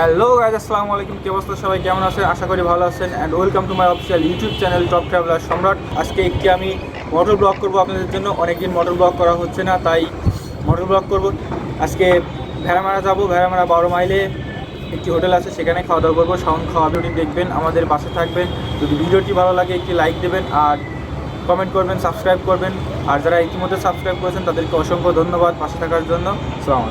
Hello guys আসসালামু আলাইকুম। কি অবস্থা সবাই? কেমন আছেন? আশা করি ভালো আছেন। And welcome to my official YouTube channel top traveller Samrat. আজকে একটি আমি মোটর ব্লগ করব আপনাদের জন্য। অনেকদিন মোটর ব্লগ করা হচ্ছে না, তাই মোটর ব্লগ করব। আজকে ভেড়ামারা যাব, ভেড়ামারা বারো মাইলে একটি হোটেল আছে, সেখানে খাওয়া দাওয়া করব। সাউন্ড খাওয়া ভিডিওটি দেখবেন, আমাদের পাশে থাকবেন। যদি ভিডিওটি ভালো লাগে, একটি লাইক দেবেন আর কমেন্ট করবেন সাবস্ক্রাইব করবেন। আর যারা ইতিমধ্যে সাবস্ক্রাইব করেছেন, তাদেরকে অসংখ্য ধন্যবাদ পাশে থাকার জন্য। আসসালামু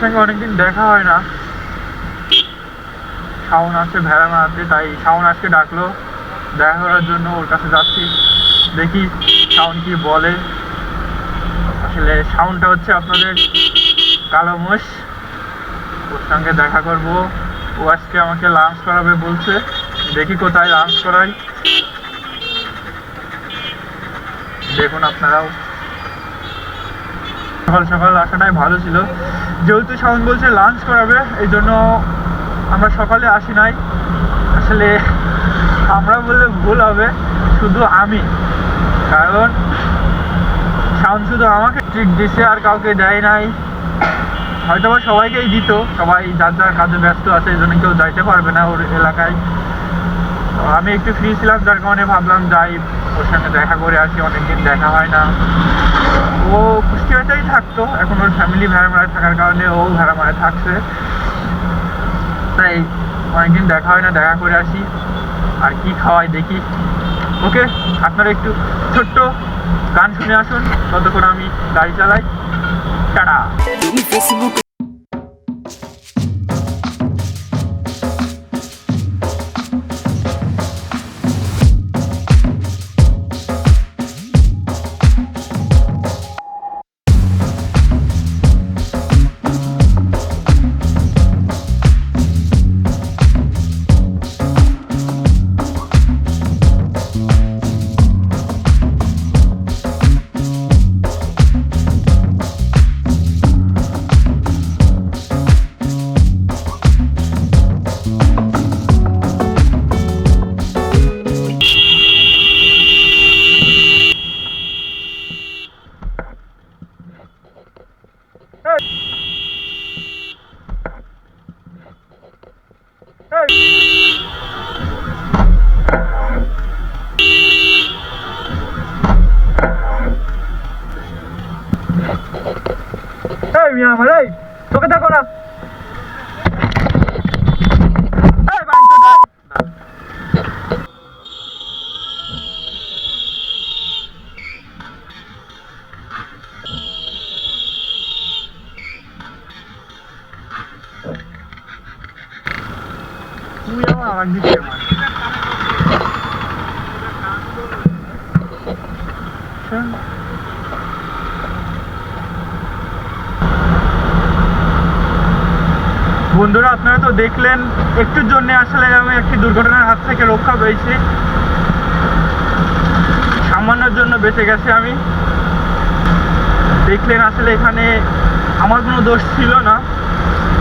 সঙ্গে অনেকদিন দেখা হয় না। শাওন আছে ভেড়া মারাতে তাই শাওন আজকে ডাকলো। দেখা করার জন্য ওর কাছে যাচ্ছি। দেখি শাওন কি বলে। আসলে শাওনটা হচ্ছে আপনাদের কালো মোষ। ওর সঙ্গে দেখা করব। ও আজকে আমাকে লাঞ্চ করাবে বলছে। দেখি কোথায় লাঞ্চ করাই। দেখুন আপনারাও। সকাল সকাল আসাটাই ভালো ছিল। যেহেতু শাওন বলছে লাঞ্চ করাবে এই জন্য আমরা সকালে আসি নাই। আসলে আমরা বললে ভুল হবে, শুধু আমি। কারণ শাওন শুধু আমাকে ট্রিক দিছে আর কাউকে দেয় নাই। হয়তো বা সবাইকেই দিত, সবাই যার যার কাজে ব্যস্ত আছে এই জন্য কেউ যাইতে পারবে না ওর এলাকায়। আমি একটু ফ্রি ছিলাম, যার কারণে ভাবলাম যাই। ওর সঙ্গে দেখা করে আসি, অনেকদিন দেখা হয় না। ও কুষ্টিয়াতেই থাকতো, এখন ওর ফ্যামিলি ভেড়ামারায় থাকার কারণে ও ভেড়ামারায় থাকছে। তাই অনেকদিন দেখা হয় না, দেখা করে আসি, আর কি খাওয়াই দেখি। ওকে, আপনারা একটু ছোট্ট গান শুনে আসুন, ততক্ষণ আমি গাড়ি চালাই। টাটা। এই মিয়া আমার এই তোকে দেখো না। তুই আমার আমার বন্ধুরা, আপনারা তো দেখলেন, একটুর জন্য আসলে আমি একটি দুর্ঘটনার হাত থেকে রক্ষা পেয়েছি। সামান্যর জন্য বেঁচে গেছি আমি। দেখলেন আসলে এখানে আমার কোনো দোষ ছিল না।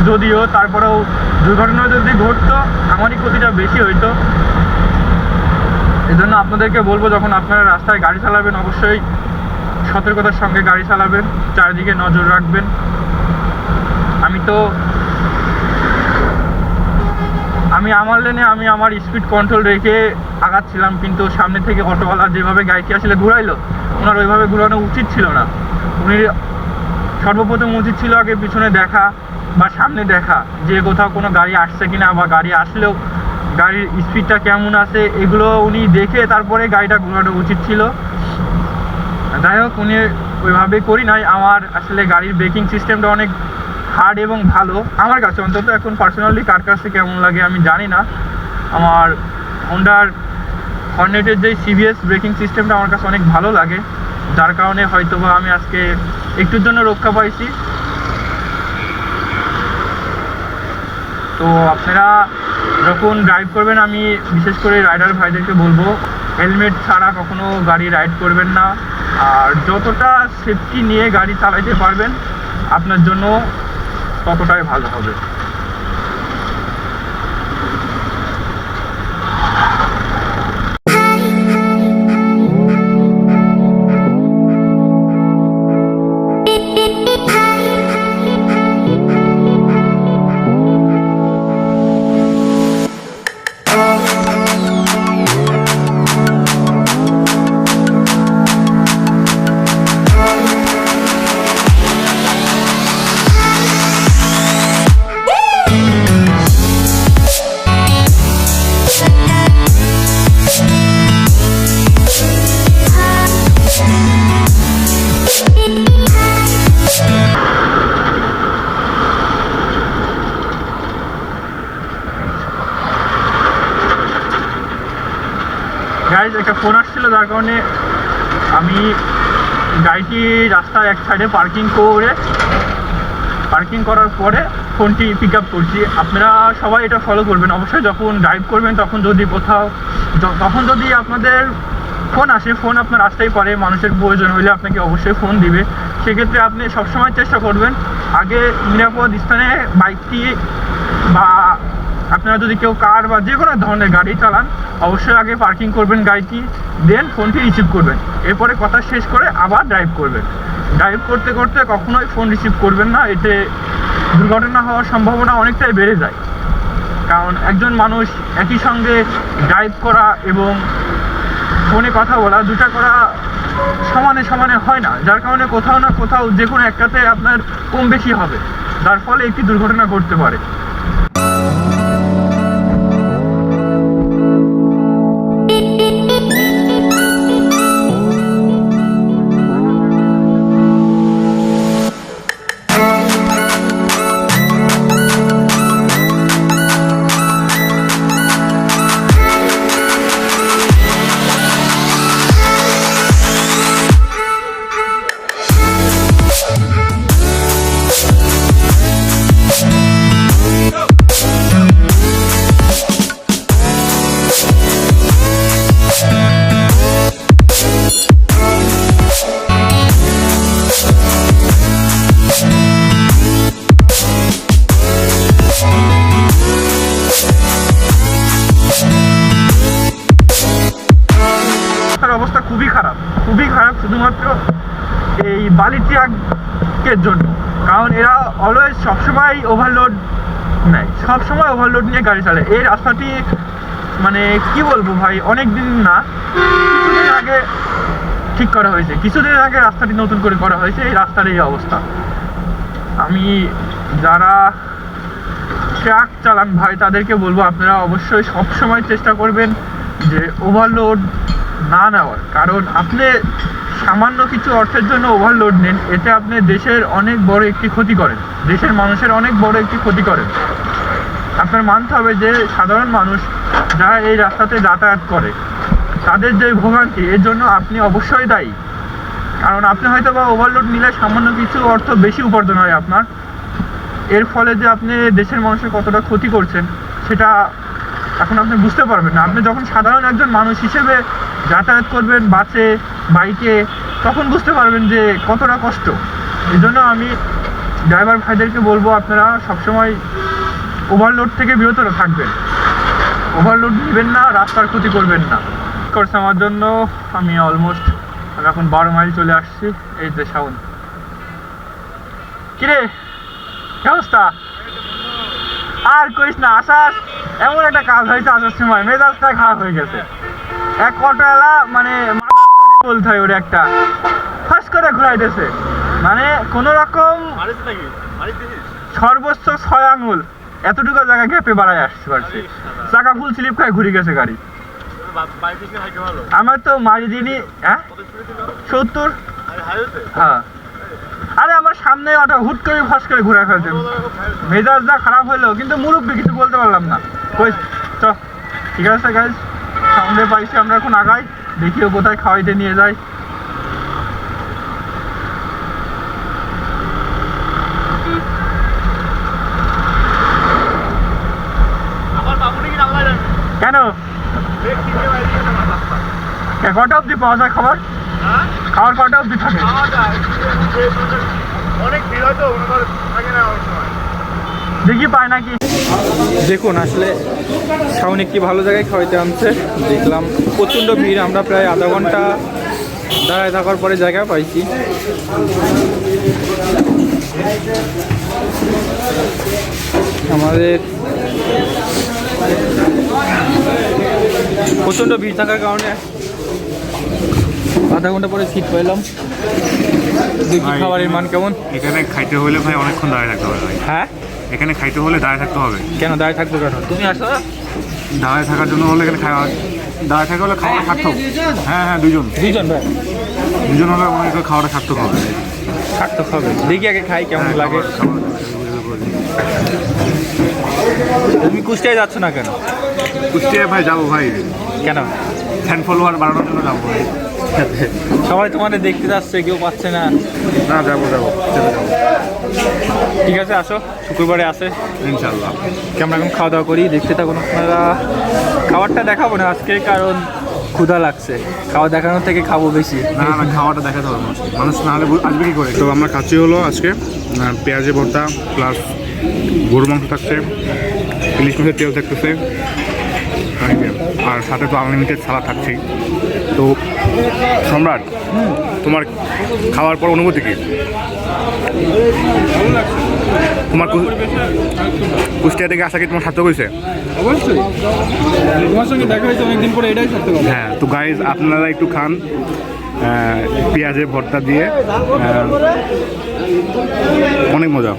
যদিও তারপরেও দুর্ঘটনা যদি ঘটতো, আমারই ক্ষতিটা বেশি হইতো। এই জন্য আপনাদেরকে বলব, যখন আপনারা রাস্তায় গাড়ি চালাবেন, অবশ্যই সতর্কতার সঙ্গে গাড়ি চালাবেন। চারিদিকে নজর রাখবেন। আমি তো আমি আমার লেনে আমি আমার স্পিড কন্ট্রোল রেখে আগাচ্ছিলাম, কিন্তু সামনে থেকে অটোওয়ালা যেভাবে গাড়িটি আসলে ঘুরাইলো, ওনার ওইভাবে ঘুরানো উচিত ছিল না। উনি সর্বপ্রথম উচিত ছিল আগে পিছনে দেখা বা সামনে দেখা, যে কোথাও কোনো গাড়ি আসছে কিনা বা গাড়ি আসলেও গাড়ির স্পিডটা কেমন আছে, এগুলো উনি দেখে তারপরে গাড়িটা ঘোরানো উচিত ছিল। যাই হোক, উনি ওইভাবে করি নাই। আমার আসলে গাড়ির ব্রেকিং সিস্টেমটা অনেক হার্ড এবং ভালো। আমার কাছে অন্তত এখন পার্সোনালি কার কাছে কেমন লাগে আমি জানি না। আমার হোন্ডার হর্নেটের যে সিবিএস ব্রেকিং সিস্টেমটা আমার কাছে অনেক ভালো লাগে। যার কারণে হয়তো বা আমি আজকে একটুর জন্য রক্ষা পাইছি। তো আপনারা যখন ড্রাইভ করবেন, আমি বিশেষ করে রাইডার ভাইদেরকে বলব হেলমেট ছাড়া কখনো গাড়ি রাইড করবেন না। আর যতটা সেফটি নিয়ে গাড়ি চালাইতে পারবেন, আপনার জন্য ততটাই ভালো হবে? গাইজ একটা ফোন আসছিল, যার কারণে আমি গাড়িটি রাস্তার এক সাইডে পার্কিং করে। পার্কিং করার পরে ফোনটি পিক আপ করছি। আপনারা সবাই এটা ফলো করবেন। অবশ্যই যখন ড্রাইভ করবেন, তখন যদি কোথাও তখন যদি আপনাদের ফোন আসে ফোন আপনার আসতেই পারে, মানুষের প্রয়োজন হলে আপনাকে অবশ্যই ফোন দিবে। সেক্ষেত্রে আপনি সবসময় চেষ্টা করবেন, আগে নিরাপদ স্থানে বাইকটি বা আপনারা যদি কেউ কার বা যে কোনো ধরনের গাড়ি চালান, অবশ্যই আগে পার্কিং করবেন গাড়িটি দেন ফোনটি রিসিভ করবেন। এরপরে কথা শেষ করে আবার ড্রাইভ করবেন। ড্রাইভ করতে করতে কখনোই ফোন রিসিভ করবেন না। এতে দুর্ঘটনা হওয়ার সম্ভাবনা অনেকটাই বেড়ে যায়। কারণ একজন মানুষ একই সঙ্গে ড্রাইভ করা এবং ফোনে কথা বলা, দুটা করা সমানে সমানে হয় না। যার কারণে কোথাও না কোথাও যে কোনো একটাতে আপনার কম বেশি হবে। যার ফলে একটি দুর্ঘটনা ঘটতে পারে। বালি ট্রাকের জন্য? কারণ এরা অলওয়েজ সবসময় ওভারলোড নেয়। সবসময় ওভারলোড নিয়ে গাড়ি চালায়। এই রাস্তাটি মানে কি বলব ভাই অনেক দিন না, কিছুদিন আগে ঠিক করা হয়েছে। কিছুদিন আগে রাস্তাটি নতুন করে করা হয়েছে। এই রাস্তার এই অবস্থা। আমি যারা ট্রাক চালান ভাই, তাদেরকে বলব, আপনারা অবশ্যই সব সময় চেষ্টা করবেন যে ওভারলোড না নেওয়ার। কারণ আপনি সামান্য কিছু অর্থের জন্য ওভারলোড নেন, এতে আপনি দেশের অনেক বড় একটি ক্ষতি করেন। দেশের মানুষের অনেক বড় একটি ক্ষতি করেন। আপনার মানতে হবে যে, সাধারণ মানুষ যারা এই রাস্তাতে যাতায়াত করে, তাদের যে ভোগান্তি, এর জন্য আপনি অবশ্যই দায়ী। কারণ আপনি হয়তো বা ওভারলোড নিলে সামান্য কিছু অর্থ বেশি উপার্জন হয় আপনার। এর ফলে যে আপনি দেশের মানুষের কতটা ক্ষতি করছেন, সেটা এখন আপনি বুঝতে পারবেন না। আপনি যখন সাধারণ একজন মানুষ হিসেবে যাতায়াত করবেন, বাসে বাইকে তখন বুঝতে পারবেন যে কতটা কষ্ট। এই জন্য আমি ড্রাইভার ভাইদেরকে বলব, আপনারা সবসময় ওভারলোড থেকে বিরত থাকবেন। ওভারলোড নেবেন না, রাস্তার ক্ষতি করবেন না। করছে আমার জন্য আমি অলমোস্ট আমি এখন বারো মাইল চলে আসছি, এই যে সাউন্ড কিরে অবস্থা? আর কইস না, আসার এমন একটা কাজ হয়েছে আসার সময়, মেজাজটা খারাপ হয়ে গেছে। এক অটোওয়ালা মানে বলতে হয় ওর একটা। ফাঁস করে ঘুরাইতেছে। মানে কোনো রকম সর্বোচ্চ ছয় আঙুল। এতটুকু জায়গা গ্যাপে বাড়ায় আসতে পারছে। চাকা ফুল স্লিপ খায় ঘুরে গেছে গাড়ি। আমার তো মারি দিনই হ্যাঁ? সত্তর। আরে হ্যাঁ। আরে আমার সামনে অটো হুট করে ফাঁস করে ঘুরে ফেলছে। মেজাজটা খারাপ হলো কিন্তু মুরব্বী কিছু বলতে পারলাম না। কই চ। ঠিক আছে গাইজ সামনে পাইছি আমরা এখন আগাই। দেখিও কোথায় খাওয়াইতে নিয়ে জানে কেন? কটা অব্দি পাওয়া যায় খাবার? হ্যাঁ? খাওয়ার কটা অবধি থাকে? অনেক ভিড় হয়তো থাকে না দেখি পায় নাকি। দেখুন আসলে শাওন একটি ভালো জায়গায় খাওয়াইতে আনছে। দেখলাম প্রচণ্ড ভিড় আমরা প্রায় আধা ঘণ্টা দাঁড়ায় থাকার পরে জায়গা পাইছি। আমাদের প্রচণ্ড ভিড় থাকার কারণে আধা ঘণ্টা পরে সিট পাইলাম। দেখি খাবারের মান কেমন? এখানে খাইতে হলে ভাই অনেকক্ষণ দাঁড়িয়ে থাকতে হবে হ্যাঁ? এখানে খাইতে হলে দাঁড়িয়ে থাকতে হবে। কেন দাঁড়িয়ে থাকব কেন? তুমি আসো। দাঁড়িয়ে থাকার জন্য হলে এখানে খাওয়া দাঁড়িয়ে থাকা হলে খাওয়াটা সার্থক। হ্যাঁ হ্যাঁ দুজন দুজন ভাই? দুজন হলে মনে করে খাওয়াটা সার্থক হবে। থাকতে হবে। দেখি আগে খাই কেমন হ্যাঁ, লাগে। তুমি কুষ্টিয়ায় যাচ্ছ না কেন? কুষ্টিয়ায় ভাই যাব ভাই। কেন? ফ্যান ফলোয়ার বাড়ানোর জন্য যাব ভাই। সবাই তোমাদের দেখতে যাচ্ছে কেউ পাচ্ছে না। না যাব যাব চলে যাব। ঠিক আছে আসো শুক্রবারে আসে। ইনশাল্লাহ। কেমন এখন খাওয়া দাওয়া করি দেখতে থাকুন আপনারা। খাবারটা দেখাবো না আজকে কারণ ক্ষুধা লাগছে। খাওয়া দেখানোর থেকে খাব বেশি। না না খাওয়াটা দেখাতে হবে মানুষ মানুষ না হলে আসবে কি করে? তো আমরা খাচ্ছি হলো আজকে পেঁয়াজে ভর্তা প্লাস গরু মাংস থাকছে ইলিশ মাছের তেল থাকতেছে। আর সাথে তো আনলিমিটেড সালাদ থাকছেই। তো সম্রাট তোমার খাওয়ার পর অনুভূতি কি? তোমার কুষ্টিয়া থেকে আসা কি তোমার সার্থক হয়েছে অবশ্যই। তোমার সঙ্গে দেখা হয়েছে অনেকদিন পরে এটাই সত্য হ্যাঁ তো গাইজ আপনারা একটু খান আহ, পেঁয়াজের ভর্তা দিয়ে অনেক মজা।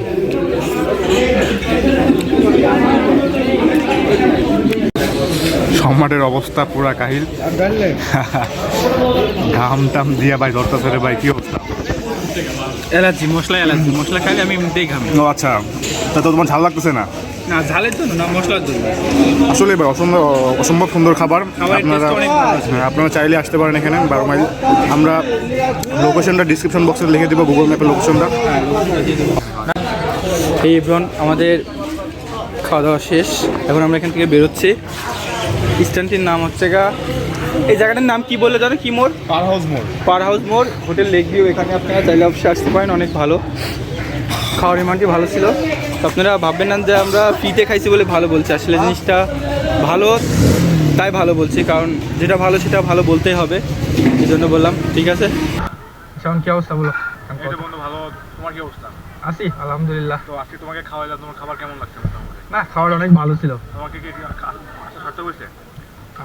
সম্রাটের অবস্থা পুরা কাহিল। ঘাম টাম দিয়া ভাই ধরতে ফেরে ভাই কি অবস্থা? এলাচি মশলা এলাচি। মশলা খাইলে আমি এমনিতেই ঘামি। ও আচ্ছা তা তো তোমার ঝাল লাগতেছে না? না ঝালের জন্য না মশলার জন্য। আসলে ভাই অসম্ভব অসম্ভব সুন্দর খাবার। আপনারা। হ্যাঁ আপনারা চাইলে আসতে পারেন এখানে বারো মাইল আমরা লোকেশনটা ডিসক্রিপশন বক্সে লিখে দেবো গুগল ম্যাপের লোকেশনটা এই আমাদের খাওয়া দাওয়া শেষ। এখন আমরা এখান থেকে বেরোচ্ছি। স্ট্যান্ডটির নাম হচ্ছে গা এই জায়গাটার নাম কি বললে জানো কি মোড় পার হাউস মোড় পার হাউস মোড় হোটেল লেক ভিউ এখানে আপনারা চাইলে অবশ্যই আসতে পারেন অনেক ভালো খাওয়ার রিমান্ডটি ভালো ছিল তো আপনারা ভাববেন না যে আমরা ফ্রিতে খাইছি বলে ভালো বলছি আসলে জিনিসটা ভালো তাই ভালো বলছি কারণ যেটা ভালো সেটা ভালো বলতেই হবে এই জন্য বললাম ঠিক আছে সেমন কি অবস্থা বলো এই বন্ধু ভালো তোমার কি অবস্থা আসি আলহামদুলিল্লাহ তো আজকে তোমাকে খাওয়াইলাম তোমার খাবার কেমন লাগছে না খাবার অনেক ভালো ছিল তোমাকে কি কি আশা সার্থক হয়েছে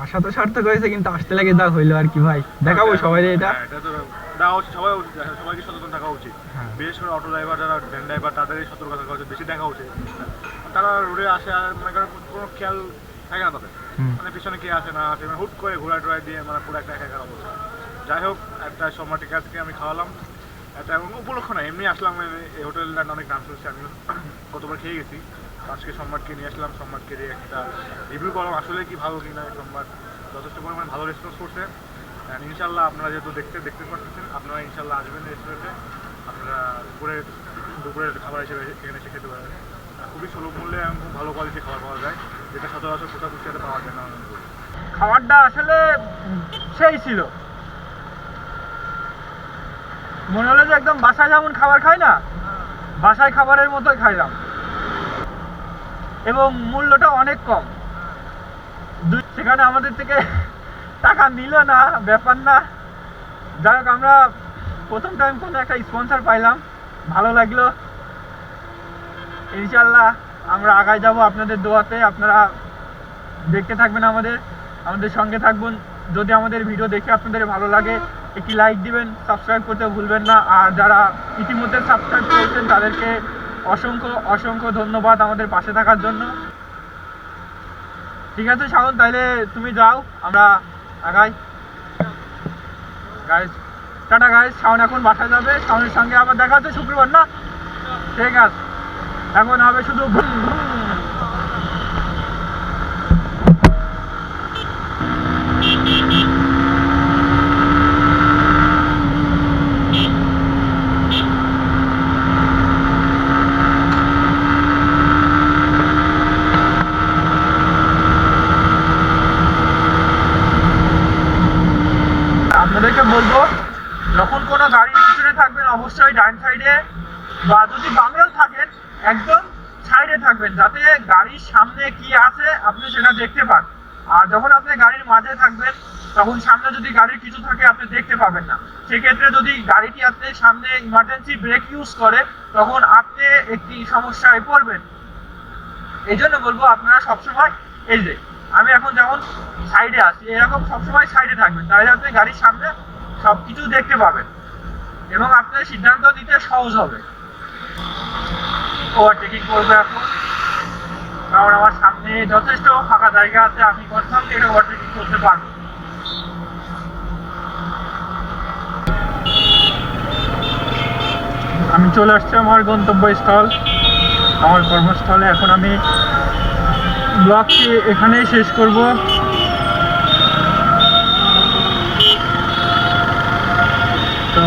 আশা তো সার্থক হয়েছে কিন্তু আসতে লাগে যা হইল আর কি ভাই। দেখাবো সবাই এটা। হ্যাঁ, এটা তো দেওয়া উচিত সবাই উচিত সবাইকে সচেতন থাকা উচিত। হ্যাঁ। বিশেষ করে অটো ড্রাইভার যারা ভ্যান ড্রাইভার তাদেরই সতর্ক থাকা উচিত বেশি দেখা উচিত। তারা রোডে আসে আর মনে করেন কোনো খেয়াল থাকে না তাদের। মানে পিছনে কে আসে না আসে মানে হুট করে ঘোরা টোরা দিয়ে মানে পুরো একটা একা একা অবস্থা। যাই হোক একটা সম্মাটির কাছ থেকে আমি খাওয়ালাম। একটা এমন উপলক্ষ না এমনি আসলাম এই- হোটেলটা অনেক নাম শুনছি আমি কতবার খেয়ে গেছি। আজকে সম্রাটকে নিয়ে আসলাম সম্রাটকে দিয়ে একটা রিভিউ করলাম। আসলে কি ভালো কি কিনা সম্রাট যথেষ্ট পরিমাণে ভালো রেসপন্স করছে। And ইনশাল্লাহ আপনারা যেহেতু দেখতে দেখতে পাচ্ছেন আপনারা ইনশাল্লাহ আসবেন রেস্টুরেন্টে আপনারা দুপুরে দুপুরের খাবার হিসেবে এখানে এসে খেতে পারেন খুবই সুলভ মূল্যে এবং খুব ভালো কোয়ালিটির খাবার পাওয়া যায়, যেটা সচরাচর কোথাও কুষ্টিয়াতে পাওয়া যায় না। খাবারটা আসলে সেই ছিল। মনে হলো যে একদম বাসায় যেমন খাবার খাই না, বাসায় খাবারের মতোই খাইলাম। এবং মূল্যটা অনেক কম। দুই সেখানে আমাদের থেকে টাকা নিল না, ব্যাপার না। যাই হোক, আমরা প্রথম টাইম কোনো একটা স্পন্সর পাইলাম। ভালো লাগল। ইনশাল্লাহ আমরা আগায় যাব আপনাদের দোয়াতে। আপনারা দেখতে থাকবেন আমাদের আমাদের সঙ্গে থাকবেন। যদি আমাদের ভিডিও দেখে আপনাদের ভালো লাগে, একটি লাইক দিবেন সাবস্ক্রাইব করতে ভুলবেন না। আর যারা ইতিমধ্যে সাবস্ক্রাইব করেছেন, তাদেরকে অসংখ্য অসংখ্য ধন্যবাদ আমাদের পাশে থাকার জন্য। ঠিক আছে, শাওন, তাইলে তুমি যাও, আমরা আগাই। গাইজ টাটা গাইজ শাওন এখন বাসায় যাবে। শাওনের সঙ্গে আবার দেখা হচ্ছে শুক্রবার, না? ঠিক আছে। এখন হবে শুধু ঘুম ঘুম আপনাদেরকে বলব যখন কোনো অবশ্যই ডান সাইডে বা যদি বামেও থাকেন একদম সাইডে থাকবেন, যাতে গাড়ির সামনে কি আছে আপনি সেটা দেখতে পান। আর যখন আপনি গাড়ির মাঝে থাকবেন, তখন সামনে যদি গাড়ির কিছু থাকে, আপনি দেখতে পাবেন না। সেক্ষেত্রে যদি গাড়িটি আপনি সামনে ইমার্জেন্সি ব্রেক ইউজ করে, তখন আপনি একটি সমস্যায় পড়বেন। এই জন্য বলব আপনারা সবসময়, এই যে, আমি এখন যেমন সাইডে আছি, এরকম সবসময় সাইডে থাকবেন, তাহলে আপনি গাড়ির সামনে সব কিছু দেখতে পাবেন। এবং আপনার সিদ্ধান্ত নিতে সহজ হবে। ওভারটেকিং করব এখন। কারণ আমার সামনে যথেষ্ট ফাঁকা জায়গা আছে, আমি কনফার্ম এটা ওভারটেকিং করতে পারব। আমি চলে আসছি আমার গন্তব্যস্থল। আমার কর্মস্থলে এখন আমি ব্লগটি এখানেই শেষ করব। তো